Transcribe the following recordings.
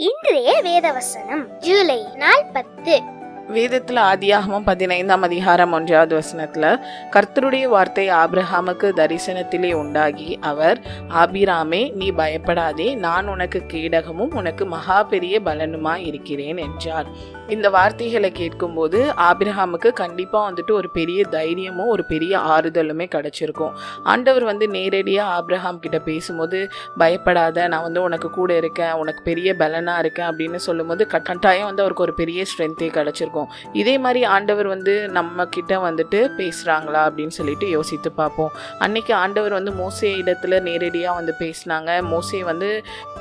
இன்றைய வேதவசனம் ஜூலை நாற்பத்து வேதத்தில் ஆதியாகமும் பதினைந்தாம் அதிகாரம் ஒன்றாவது வசனத்தில் கர்த்தருடைய வார்த்தை ஆபிரகாமுக்கு தரிசனத்திலே உண்டாகி அவர் ஆபிராமே நீ பயப்படாதே நான் உனக்கு கேடகமும் உனக்கு மகா பெரிய பலனுமா இருக்கிறேன் என்றார். இந்த வார்த்தைகளை கேட்கும்போது ஆபிரகாமுக்கு கண்டிப்பாக வந்துட்டு ஒரு பெரிய தைரியமும் ஒரு பெரிய ஆறுதலுமே கிடச்சிருக்கும். ஆண்டவர் வந்து நேரடியாக ஆபிரகாம் கிட்ட பேசும்போது பயப்படாத நான் வந்து உனக்கு கூட இருக்கேன் உனக்கு பெரிய பலனாக இருக்கேன் அப்படின்னு சொல்லும்போது கட்டாயம் வந்து அவருக்கு ஒரு பெரிய ஸ்ட்ரென்த்தே கிடச்சிருக்கும். இதே மாதிரி ஆண்டவர் வந்து நம்ம கிட்ட வந்துட்டு பேசுகிறாங்களா அப்படின்னு சொல்லிட்டு யோசித்து பார்ப்போம். அன்னைக்கு ஆண்டவர் வந்து மோசே இடத்துல நேரடியாக வந்து பேசினாங்க. மோசே வந்து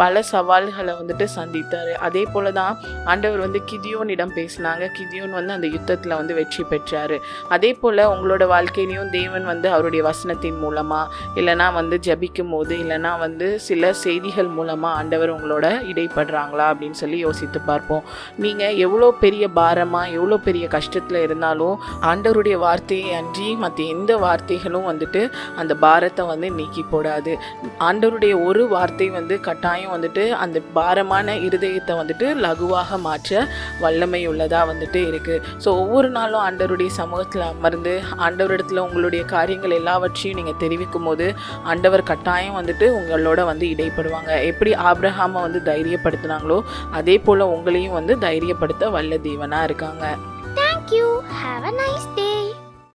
பல சவால்களை வந்துட்டு சந்தித்தார். அதே போல தான் ஆண்டவர் வந்து கிதியோனிடம் பேசினாங்க. கிதியோன் வந்து அந்த யுத்தத்தில் வந்து வெற்றி பெற்றார். அதே போல் உங்களோட வாழ்க்கையிலையும் தேவன் வந்து அவருடைய வசனத்தின் மூலமாக இல்லைனா வந்து ஜபிக்கும் போது இல்லைனா வந்து சில செய்திகள் மூலமாக ஆண்டவர் உங்களோட இடைப்படுறாங்களா அப்படின்னு சொல்லி யோசித்து பார்ப்போம். நீங்கள் எவ்வளோ பெரிய பாரமாக எவ்வளோ பெரிய கஷ்டத்தில் இருந்தாலும் ஆண்டவருடைய வார்த்தையை அன்றி மற்ற எந்த வார்த்தைகளும் வந்துட்டு அந்த பாரத்தை வந்து நீக்கி போடாது. ஆண்டவருடைய ஒரு வார்த்தை வந்து கட்டாயம் வந்துட்டு அந்த பாரமான இருதயத்தை வந்துட்டு லகுவாக மாற்ற வல்லமை உள்ளதாக வந்துட்டு இருக்குது ஸோ ஒவ்வொரு நாளும் ஆண்டவருடைய சமூகத்தில் அமர்ந்து ஆண்டவரிடத்தில் உங்களுடைய காரியங்கள் எல்லாவற்றையும் நீங்கள் தெரிவிக்கும் போது ஆண்டவர் கட்டாயம் வந்துட்டு உங்களோட வந்து இடைப்படுவாங்க. எப்படி ஆப்ரஹாமை வந்து தைரியப்படுத்தினாங்களோ அதே போல் உங்களையும் வந்து தைரியப்படுத்த வல்ல தேவனாக இருக்காங்க. thank you have a nice day